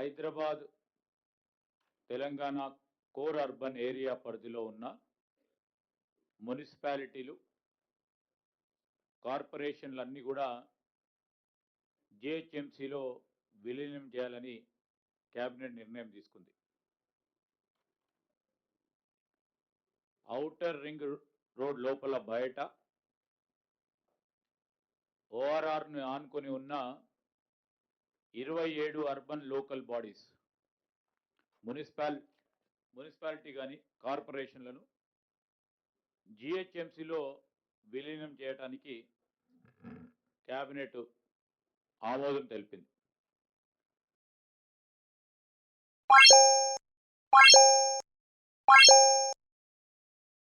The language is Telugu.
Hyderabad Telangana core urban area పరిధిలో ఉన్న మున్సిపాలిటీలు కార్పొరేషన్లు అన్నీ కూడా జిహెచ్ఎంసీలో విలీనం చేయాలని కేబినెట్ నిర్ణయం తీసుకుంది. ఔటర్ రింగ్ రోడ్ లోపల బయట ఓఆర్ఆర్ను ఆనుకొని ఉన్న ఇరవై ఏడు urban local bodies municipal municipality కానీ కార్పొరేషన్లను జిహెచ్ఎంసీలో విలీనం చేయడానికి క్యాబినెట్ ఆమోదం తెలిపింది.